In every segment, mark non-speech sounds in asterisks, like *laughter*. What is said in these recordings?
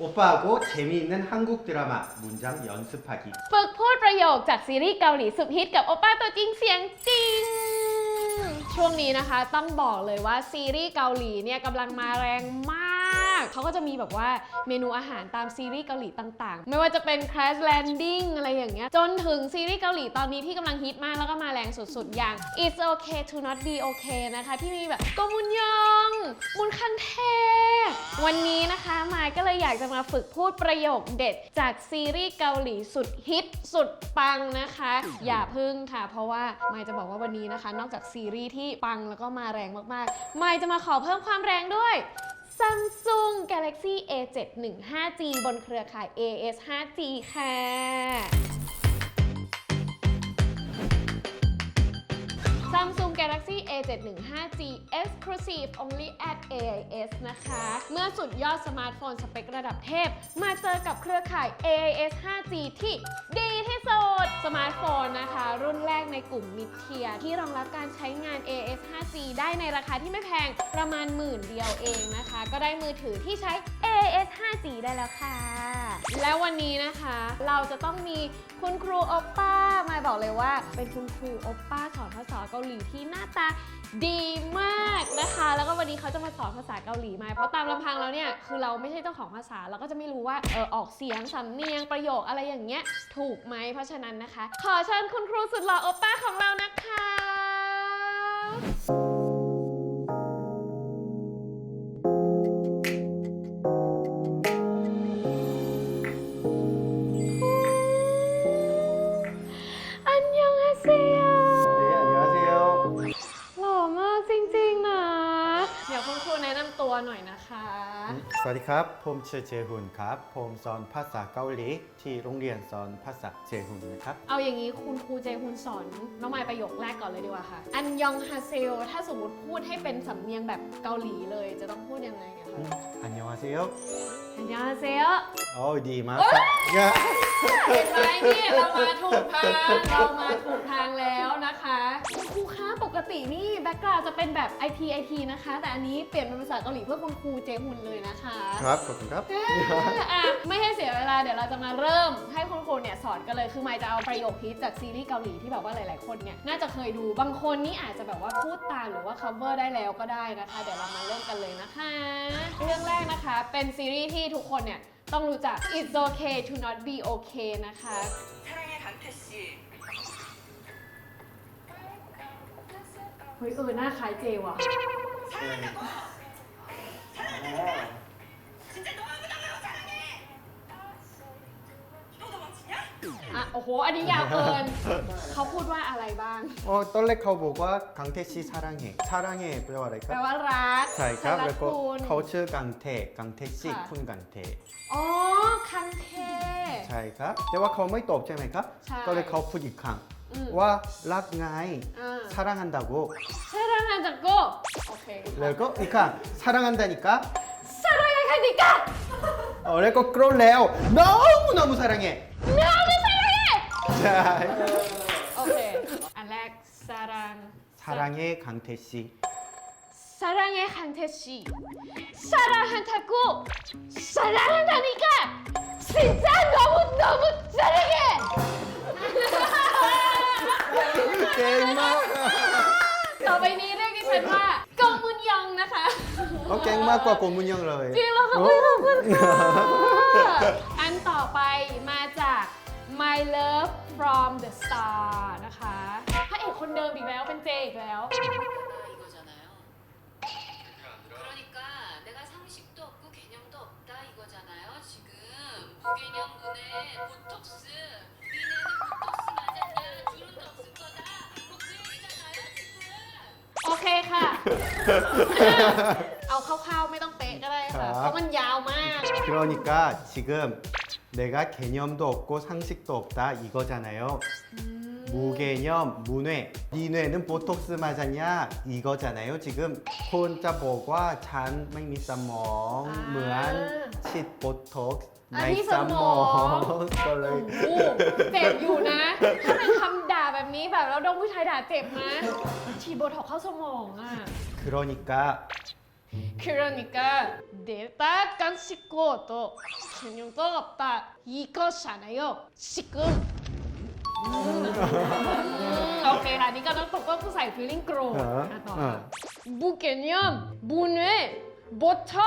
오빠하고 재미있는 한국 드라마 문장 연습하기. ฝึกพูดประโยคจากซีรีส์เกาหลีสุดฮิตกับโอป้าตัวจริงเสียงจริง ช่วงนี้นะคะต้องบอกเลยว่าซีรีส์เกาหลีเนี่ยกำลังมาแรงมาก เขาก็จะมีแบบว่าเมนูอาหารตามซีรีส์เกาหลีต่างๆ ไม่ว่าจะเป็น Crash Landing อะไรอย่างเงี้ย จนถึงซีรีส์เกาหลีตอนนี้ที่กำลังฮิตมากแล้วก็มาแรงสุดๆ อย่าง It's Okay to Not Be Okay นะคะ ที่มีแบบกมุนยองมุนคันเท วันนี้นะคะมายก็เลยอยากจะมาฝึกพูดประโยคเด็ด จากซีรีส์เกาหลีสุดฮิตสุดปังนะคะ อย่าพึ่งค่ะ เพราะว่ามายจะบอกว่าวันนี้นะคะ นอกจากซีรีส์ที่ปังแล้วก็มาแรงมากๆมายจะมาขอเพิ่มความแรงด้วย Samsung Galaxy A7 15G บนเครือข่าย AS 5G ค่ะ Samsung Galaxy A715G Exclusive Only at AIS นะคะ เมื่อสุดยอดสมาร์ทโฟนสเปคระดับเทพ มาเจอกับเครือข่าย AIS 5G ที่ดีที่สุด สมาร์ทโฟนนะคะ รุ่นแรกในกลุ่มมิดเทียที่รองรับการใช้งาน AIS 5G ได้ในราคาที่ไม่แพงประมาณหมื่นเดียวเองนะคะ ก็ได้มือถือที่ใช้ AIS 5G ได้แล้วค่ะ แล้ววันนี้นะคะ เราจะต้องมีคุณครูโอปป้ามาบอกเลยว่า เป็นคุณครูโอปป้าสอนภาษาเกาหลีที่หน้าตาดีมากนะคะ แล้วก็วันนี้เขาจะมาสอนภาษาเกาหลีมาเพราะตามลำพังแล้วเนี่ยคือเราไม่ใช่เจ้าของภาษาเราก็จะไม่รู้ว่าเออออกเสียงสำเนียงประโยคอะไรอย่างเงี้ยถูกไหมเพราะฉะนั้นนะคะ ขอเชิญคุณครูสุดหล่อโอปป้าของเรานะคะัวหน่อยนะคะ สวัสดีครับ ผมเชื่เจฮุนครับ ผมสอนภาษาเกาหลีที่โรงเรียนสอนภาษาเจฮุนนะครับ เอาอย่างนี้คุณครูเจฮุนสอนน้องไม้ประโยคแรกก่อนเลยดีกว่าค่ะ อันยองฮาเซล ถ้าสมมติพูดให้เป็นสำเนียงแบบเกาหลีเลย จะต้องพูดยังไงอะคะ อันยองฮาเซลอันยองฮาเซลโอ้ดีมากครับ เห็นไหมเนี่เรามาถูกทาง เรามาถูกทางแล้ว กตินี่แบ็กกราวจะเป็นแบบ IP IP นะคะ แต่อันนี้เปลี่ยนเป็นภาษาเกาหลีเพื่อคุณครูเจมุนเลยนะคะครับขอบคุณครับไม่ให้เสียเวลาเดี๋ยวเราจะมาเริ่มให้คุณครูเนี่ยสอนกันเลยคือไมค์จะเอาประโยคฮิตจากซีรีส์เกาหลีที่แบบว่าหลายๆคนเนี่ยน่าจะเคยดูบางคนนี่อาจจะแบบว่าพูดตามหรือว่า cover ได้แล้วก็ได้นะคะ เดี๋ยวเรามาเริ่มกันเลยนะคะ เรื่องแรกนะคะเป็นซีรีส์ที่ทุกคนเนี่ยต้องรู้จัก It's okay to not be okay นะคะ เฮ้ยเออหน้าคล้ายเจว่ะอะโอ้โห อันนี้ยาวเกิน เขาพูดว่าอะไรบ้าง อ๋อตอนแรกเขาบอกว่ากังเทชีซารังเฮซารังเฮแปลว่าอะไรครับแปลว่ารักใช่ครับแล้วก็เขาชื่อกังเทกังเทชีค่ะ คุณกังเทอ๋อ คันเท ใช่ครับ แต่ว่าเขาไม่ตอบใช่ไหมครับก็เลยเขาพูดอีกครั้ง 와 락나이 응. 사랑한다고 사랑한다고 오케이. 레고 그러니까 사랑한다니까 사랑하니까 *laughs* 어, 그리고 그럴래요 너무너무 사랑해 너무 사랑해. 자 *laughs* 오케이. 알렉 사랑. 사랑해 강태씨 사랑해 강태 씨. 사랑한다고 사랑한다니까 진짜 너무 너무 사랑해. กะสิจ้าโนมุโนมุซารังเอเก่งมากต่อไปนี้เรียกดิฉันว่ากงมุนยองนะคะ เขาเก่งมากกว่าโกมุนยังเลยจริงแล้วค่ะขอบคุณค่ะอันต่อไปมาจาก My Love from the Star นะคะพระเอกคนเดิมอีกแล้วเป็นเจอีกแล้ว เอาคร่าวๆไม่ต้องเป๊ะก็ได้ ครั ค่ะ บ เพราะมันยาวมาก 그러니까 지금 내가 개념도 없고 상식도 없다 이거잖아요. 무개념, 문외. 네 뇌는 보톡스 맞았냐 이거잖아요. 지금 혼자보과 잔ไม่มี สมอง อ่า เหมือนฉีดโบท็อกซ์ อัน ใน นี้ ส ส ม ม อ อง งก็เลย โอ้โหเจ็บอยู่นะ ถ้าเป็นคำด่าแบบนี้แบบแล้วโดนผู้ชายด่าเจ็บนะฉีดโบท็อกซ์เข้าสมองอ่ะ 그러니까. 그러니까 내가 간 식구도 균형도 없다. 이거잖아요. 지금. 음. 음. 오케이 하니까 너 똑같은 사이 블링크로. 어. 무개념 문외 못터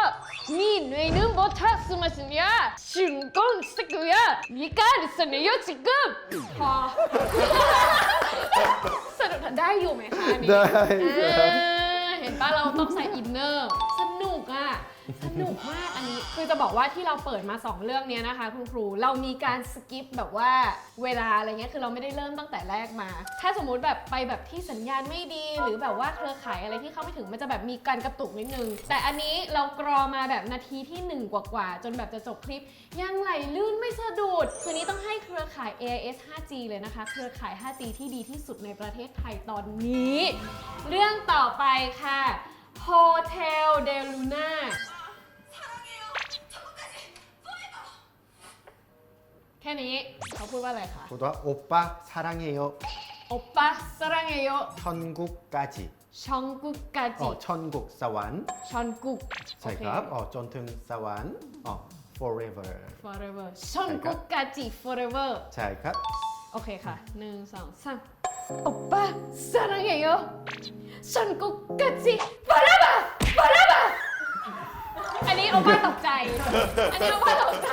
네 뇌는 못터 스마트냐? 신공 식구야 네가 있었네요 지금. 아. 서로 다 나이오메 하니 네. เห็นปะเราต้องใส่อินเนอร์ สนุกมากอันนี้คือจะบอกว่าที่เราเปิดมา 2 เรื่องเนี้ยนะคะ คุณครูเรามีการสกิปแบบว่าเวลาอะไรเงี้ยคือเราไม่ได้เริ่มตั้งแต่แรกมา ถ้าสมมุติแบบไปแบบที่สัญญาณไม่ดี หรือแบบว่าเครือข่ายอะไรที่เข้าไม่ถึงมันจะแบบมีการกระตุกนิดนึง แต่อันนี้เรากรอมาแบบนาทีที่ 1 กว่าๆจนแบบจะจบคลิป ยังไหลลื่นไม่สะดุดคืนนี้ต้องให้เครือข่าย AIS 5G เลยนะคะ เครือข่าย 5G ที่ดีที่สุดในประเทศไทยตอนนี้ เรื่องต่อไปค่ะ Hotel Del Luna ค่นี้เขาพูดว่าอะไรคะ 보다 오빠 사랑해요 โอป้าสรังเอโย 천국까지 ชองกุกกาจิ 어 천국 사완 ชอนกุก 잘갑 어 전등 사완 어 forever forever ชอนกุกกาจิ forever 잘갑 โอเคค่ะหนึ่งสองสามโอป้าสรังเอโยชอนกุกกาจิ forever forever อันนี้เอาว่าตกใจ อันนี้เอาว่าตกใจ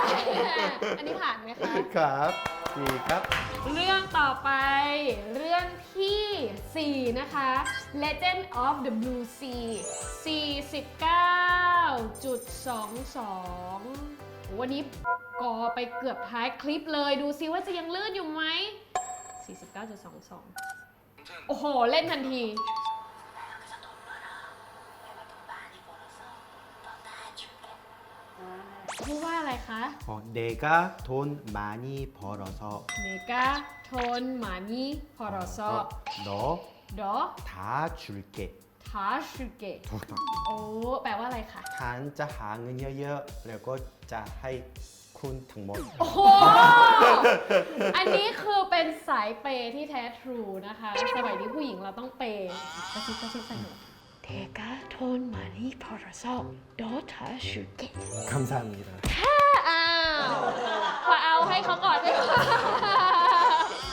อันนี้ผ่านไหมคะ ครับดีครับ เรื่องต่อไป เรื่องที่ 4 นะคะ Legend of the Blue Sea 49.22 วันนี้กอไปเกือบท้ายคลิปเลย ดูซิว่าจะยังเลื่อนอยู่ไหม 49.22 โอ้โห เล่นทันที พูดว่าอะไรคะเด็กาทนมานี่พอรอซอเด็กาทนมานี่พอรอซอดอดอทาชูเกะท้าชูเกะต้องโอ้แปลว่าอะไรคะฉันจะหาเงินเยอะๆ แล้วก็จะให้คุณทั้งหมด โอ้โหอันนี้คือเป็นสายเปย์ที่แท้ทรูนะคะ สมัยนี้ผู้หญิงเราต้องเปย์กระซิบกระซิบสนุกเดกาทน มานี่พอรซอดอทาชูเกะ 감사합니다. อ้าวขอเอาให้เขาก่อนได้ไหม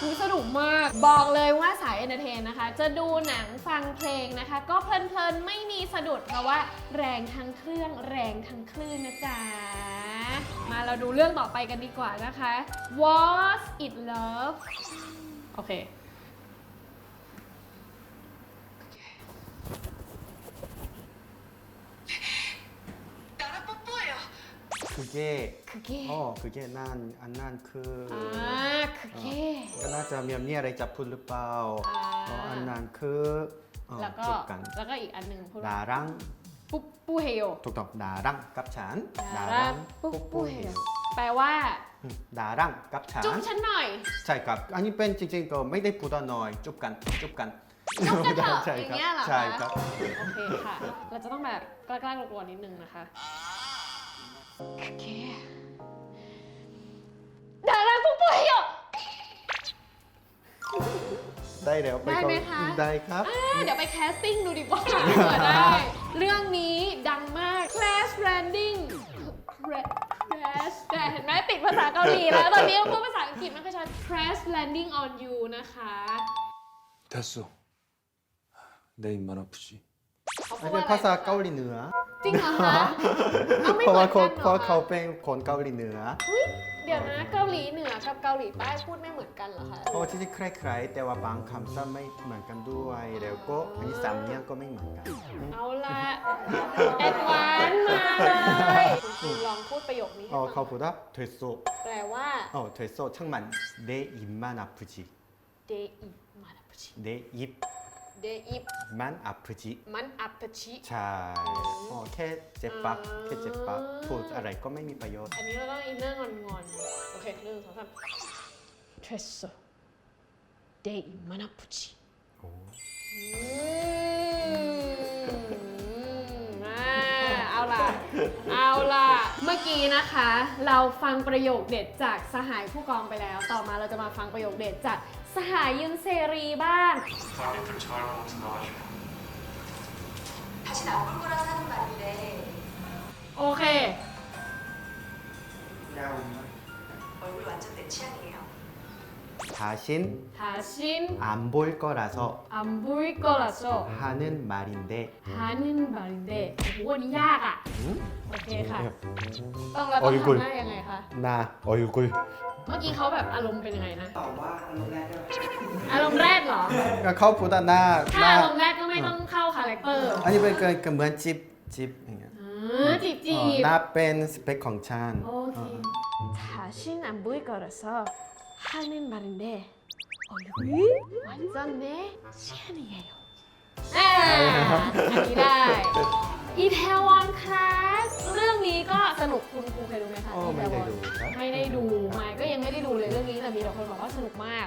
คือสนุกมาก บอกเลยว่าสายเอนเตอร์เทนนะคะ จะดูหนังฟังเพลงนะคะ ก็เพลินๆ ไม่มีสะดุด เพราะว่าแรงทั้งเครื่องแรงทั้งคลื่นนะจ๊ะ มาเราดูเรื่องต่อไปกันดีกว่านะคะ Was it love โอเค 그게 คือเก้ 어 그게 난안난그 อ่าคือเก้ น่าจะมีมีอะไรจะพูดหรือเปล่า อ่า อ๋ออันนั้นคือเอ่อ แล้วก็ จบกัน แล้วก็อีกอันหนึ่งพูดว่า 나랑 ปุ๊บปูเฮโย ถูกต้อง 나랑 กับฉัน 나랑 뽀뽀해요 แปลว่า อืม 나랑 กับฉัน จุ๊บฉันหน่อย ใช่ครับ อันนี้เป็นจริงๆก็ไม่ได้พูดว่าน้อยจุบกันจุบกัน จุ๊บกันเถอะ ใช่ อย่าง ครับ เงี้ยเหรอคะ ใช่ครับ โอเคค่ะ เราจะต้องแบบกล้าๆกลัวๆนิดนึงนะคะโอเค ดาราปุ๊บปุ๊บเฮโย ได้แล้วป ได้ไหม ก่อน คะ ได้ครับ อ่าเดี๋ยวไปแคสติ้งดูดีกว่าเผื่อได้ เรื่องนี้ดังมาก Crash Landing Crash แต่เห็นไหมติดภาษาเกาหลีแล้ว ตอนนี้พูดภาษาอังกฤษไม่ค่อยชัด Crash Landing on You นะคะ 됐어. 내 입만 아프지. เขาเป็นภาษาเกาหลีเหนือจริงเหรอคะเพราะเว่าเขาเพราะเขาเป็นคนเกาหลีเหนือเดี๋ยวนะเกาหลีเหนือกับเกาหลีใต้พูดไม่เหมือนกันเหรอคะโอ้ที่าที่คล้ายๆ แต่ว่าบางคำซ้ำไม่เหมือนกันด้วย แล้วก็อันนี้สามเนียก็ไม่เหมือนกัน เอาละแอดวานมาเลยลองพูดประโยคนี้ให้เอเขาพูดว่าเทโซแปลว่าเออเทโซช่างมันเดอิมมานาพุจิเดอิมาดาปชิเดอิ เดอิบมันอัพจิมันอัปชิ ใช่อ๋อแค่เจ็บปักแค่เจ็บปักพูดอะไรก็ไม่มีประโยชน์ อันนี้เราต้องอินเนอร์งอนๆ โอเคหนึ่งสองสามเทรสโซเดอิมันอัปชิโอ้เอาล่ะ เอาล่ะ เมื่อกี้นะคะ เราฟังประโยคเด็ดจากสหายผู้กองไปแล้ว ต่อมาเราจะมาฟังประโยคเด็ดจาก สหายยุนเซรีบ้าง 가게들 잘 먹어서 나가지고 다시 안볼 거라서 하는 말인데 โอเค 얼굴 완전 내 취향이에요. 요. 다신 다신 안 볼 거라서 안 보일 거라서 하는 말인데 하는 말인데โอ้โหอันนี้ยากอ่ะ โอเคค่ะ ต้องเราต้อง 얼굴 ทำหน้ายังไงคะ 나 얼굴 เมื่อกี้เขาแบบอารมณ์เป็นยังไงนะ ตอบว่าอารมณ์แรก อารมณ์แรกเหรอ เขาพูดว่าหน้า ถ้า หน้า อารมณ์แรกก็ไม่ต้องเข้าคาแรคเตอร์ อันนี้เป็นก็เหมือนจิบจิบอย่างเงี้ย อ่าจีบจี อ๋อบ หน้าเป็นสเปคของฉัน โอเค 자신 안 보일 거라서 하는 말인데 얼굴이 완전 내 취향이에요. 아, อันนี้ได้อีเทวอนคลาสเรื่องนี้ก็สนุกคุณครูเคยดูไหมคะ โอ้ไม่ได้ดูครับ ไม่ได้ดูไม่ก็ยังไม่ได้ดูเลยเรื่องนี้แต่มีแต่คนบอกว่าสนุกมาก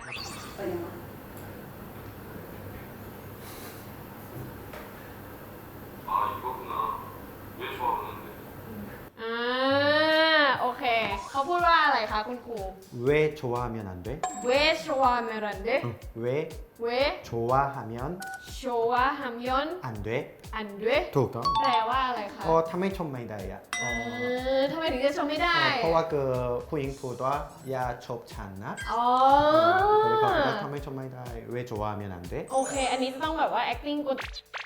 아 이거구나. 왜 좋아하는데? อ่าโอ เค เขาพูดว่าอะไรคะคุณครู 왜 좋아하면 안 돼? เวชวาเมรันเด 왜 เว 좋아하면 ชวาฮัมยอน 안 돼? อันเด ถูกต้อง แปลว่าอะไรคะ อ๋อทำไมชมไม่ได้อะอ๋อ เออทำไมถึงจะชมไม่ได้ เพราะว่าคือผู้หญิงพูดว่าอย่าชอบฉันนะ อ๋อ ก็เลยเขาพูดว่าทำไมชมไม่ได้왜 좋아하면 안 돼? โอเค อันนี้จะต้องแบบว่า acting กด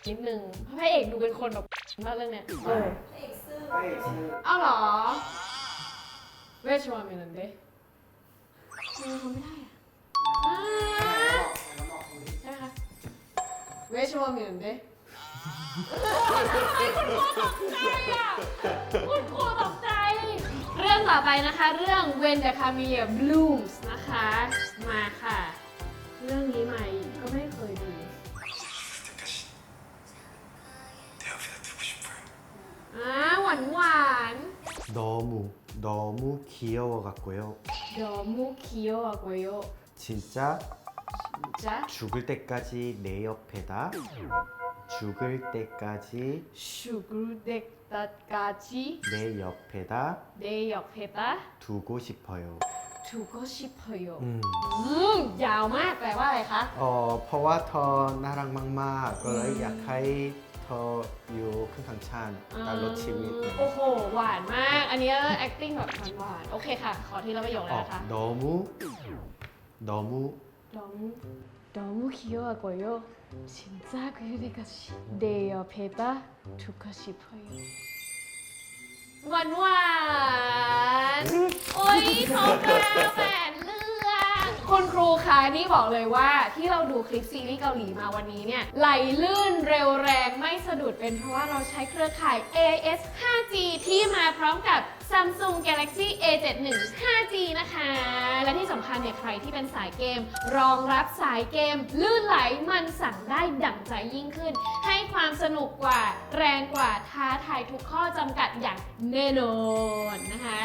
นิดนึงเพราะพระเอกดูเป็นคนแบบมากเรื่องเนี้ยเออเอาเหรอ เวชวาเมรั นเดทำไมทำไม่ได้อะอ่าใช่ไหมคะเวชวาเมรันเดคุณครูตกใจอ่ะคุณครูตกใจ เรื่องต่อไปนะคะ เรื่อง When the Camellia Blooms นะคะ มาค่ะ เรื่องนี้ใหม่ก็ไม่เคยดู 내 옆에 두고 싶어요. อ่าหวานหวาน 너무 너무 귀여워갖고요 ๆดอมูเคียวอะโกโย 진짜 จ๊ะ 죽을 때까지 내 옆에다 죽을 때까지 ชูกรูเด็กตัดกาจิ 내 옆에다 เดยอกเพตา 두고 싶어요 ทูโกชิพโย อืม อืมยาวมากแปลว่าอะไรคะ เอ๋อเพราะว่าเธอ เขาอยู่ขึ้นขัางชาติตามรถชีวิตโอ้โห หวานมาก อันนี้ acting แบบหวานๆโอเคค่ะ ขอทีละประโยคเลอยนะคะดอมูดอมูดองดอมูคิโยะโกโยชินซาคุยเดกาชิเดยอเพบะทุกขชิพยหวานหวานโอ้ยเขามาแบบ คุณครูคะนี่บอกเลยว่าที่เราดูคลิปซีรีส์เกาหลีมาวันนี้เนี่ยไหลลื่นเร็วแรงไม่สะดุดเป็นเพราะว่าเราใช้เครือข่าย AIS 5G ที่มาพร้อมกับ Samsung Galaxy A71 5G นะคะ และที่สำคัญเนี่ยใครที่เป็นสายเกม รองรับสายเกม ลื่นไหลมันสั่งได้ดั่งใจยิ่งขึ้น ให้ความสนุกกว่าแรงกว่าท้าทายทุกข้อจำกัดอย่างแน่นอนนะคะ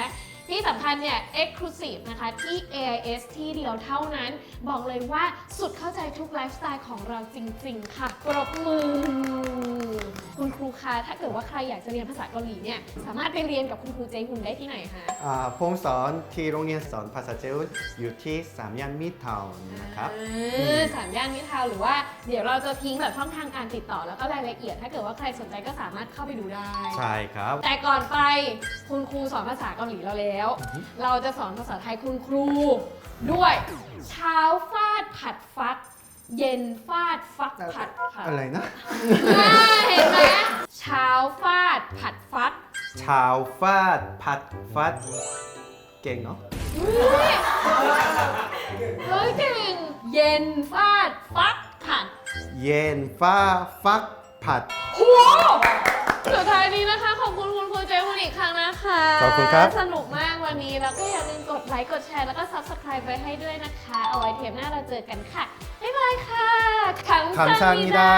ที่สำคัญเนี่ย Exclusive นะคะที่ AIS ที่เดียวเท่านั้น บอกเลยว่าสุดเข้าใจทุกไลฟ์สไตล์ของเราจริง ๆ ค่ะ ปรบมือ คุณครูคะถ้าเกิดว่าใครอยากจะเรียนภาษาเกาหลีเนี่ยสามารถไปเรียนกับคุณครูเจฮุนได้ที่ไหนคะอ่าผมสอนที่โรงเรียนสอนภาษาเจลอยู่ที่สามย่านมิตรทาวน์นะครับอ่าสามย่านมิตรทาวน์หรือว่าเดี๋ยวเราจะทิ้งแบบช่องทางการติดต่อแล้วก็รายละเอียด ถ้าเกิดว่าใครสนใจก็สามารถเข้าไปดูได้ ใช่ครับ แต่ก่อนไปคุณครูสอนภาษาเกาหลีเราแล้ว เราจะสอนภาษาไทยคุณครู ด้วยเช้าฟาดผัดฟัก เย็นฟาดฟักผัดค่ะอะไรนะ อ่าเห็นไหมเช้าฟาดผัดฟักชาวฟาดผัดฟัด เก่งเนาะอุ๊ยเฮ้ยเก่งเย็นฟาดฟักผัด เย็นฟ้าฟักผัดโหสุดท้ายนี้นะคะ ขอบคุณคุณ ณอีกครั้งนะคะขอบคุณครับ สนุกมากวันนี้แล้วก็อย่าลืมกดไลค์กดแชร์แล้วก็ subscribe ไว้ให้ด้วยนะคะ เอาไว้เทปหน้าเราเจอกันค่ะ บ๊ายบายค่ะขังซังมิดา